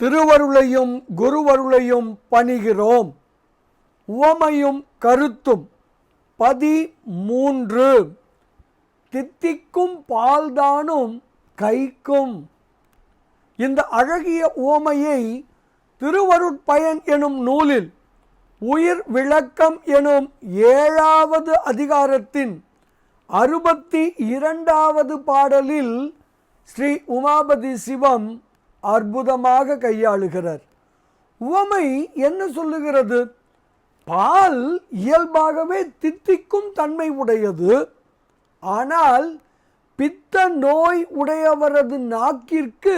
திருவருளையும் குருவருளையும் பணிகிறோம். உவமையும் கருத்தும் பதி மூன்று தித்திக்கும் பால்தானும் கைக்கும். இந்த அழகிய உவமையை திருவருட்பயன் எனும் நூலில் உயிர் விளக்கம் எனும் ஏழாவது அதிகாரத்தின் அறுபத்தி இரண்டாவது பாடலில் ஸ்ரீ உமாபதி சிவம் அற்புதமாக கையாளுகிறார். உவமை என்ன சொல்லுகிறது? பால் இயல்பாகவே தித்திக்கும் தன்மை உடையது. ஆனால் பித்த நோய் உடையவரது நாக்கிற்கு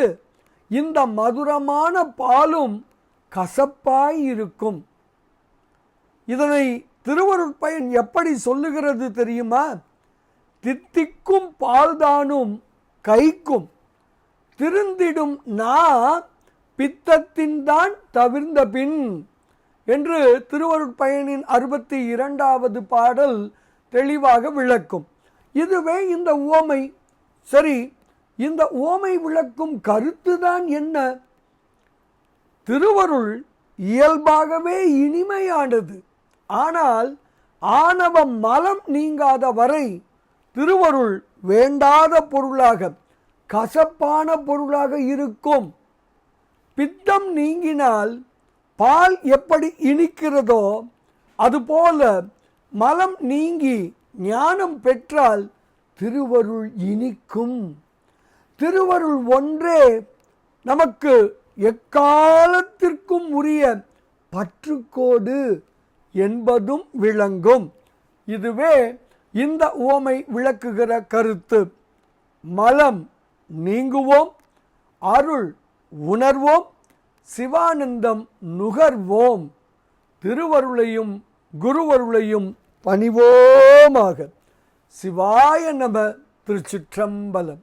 இந்த மதுரமான பாலும் கசப்பாய் இருக்கும். இதனை திருவருட்பயன் எப்படி சொல்லுகிறது தெரியுமா? தித்திக்கும் பால்தானும் கைக்கும். திருந்திடும் நா பித்தத்தின்தான் தவிர்ந்த பின் என்று திருவருட்பயனின் அறுபத்தி இரண்டாவது பாடல் தெளிவாக விளக்கும். இதுவே இந்த உவமை. சரி இந்த உவமை விளக்கும் கருத்துதான் என்ன? திருவருள் இயல்பாகவே இனிமையானது. ஆனால் ஆணவ மலம் நீங்காத வரை திருவருள் வேண்டாத பொருளாக கசப்பான பொருளாக இருக்கும். பித்தம் நீங்கினால் பால் எப்படி இனிக்கிறதோ அதுபோல மலம் நீங்கி ஞானம் பெற்றால் திருவருள் இனிக்கும். திருவருள் ஒன்றே நமக்கு எக்காலத்திற்கும் உரிய பற்றுக்கோடு என்பதும் விளங்கும். இதுவே இந்த உவமை விளக்குகிற கருத்து. மலம் நீங்குவோம் அருள் உணர்வோம் சிவானந்தம் நுகர்வோம் திருவருளையும் குருவருளையும் பணிவோமாக. சிவாய நம திருச்சிற்றம்பலம்.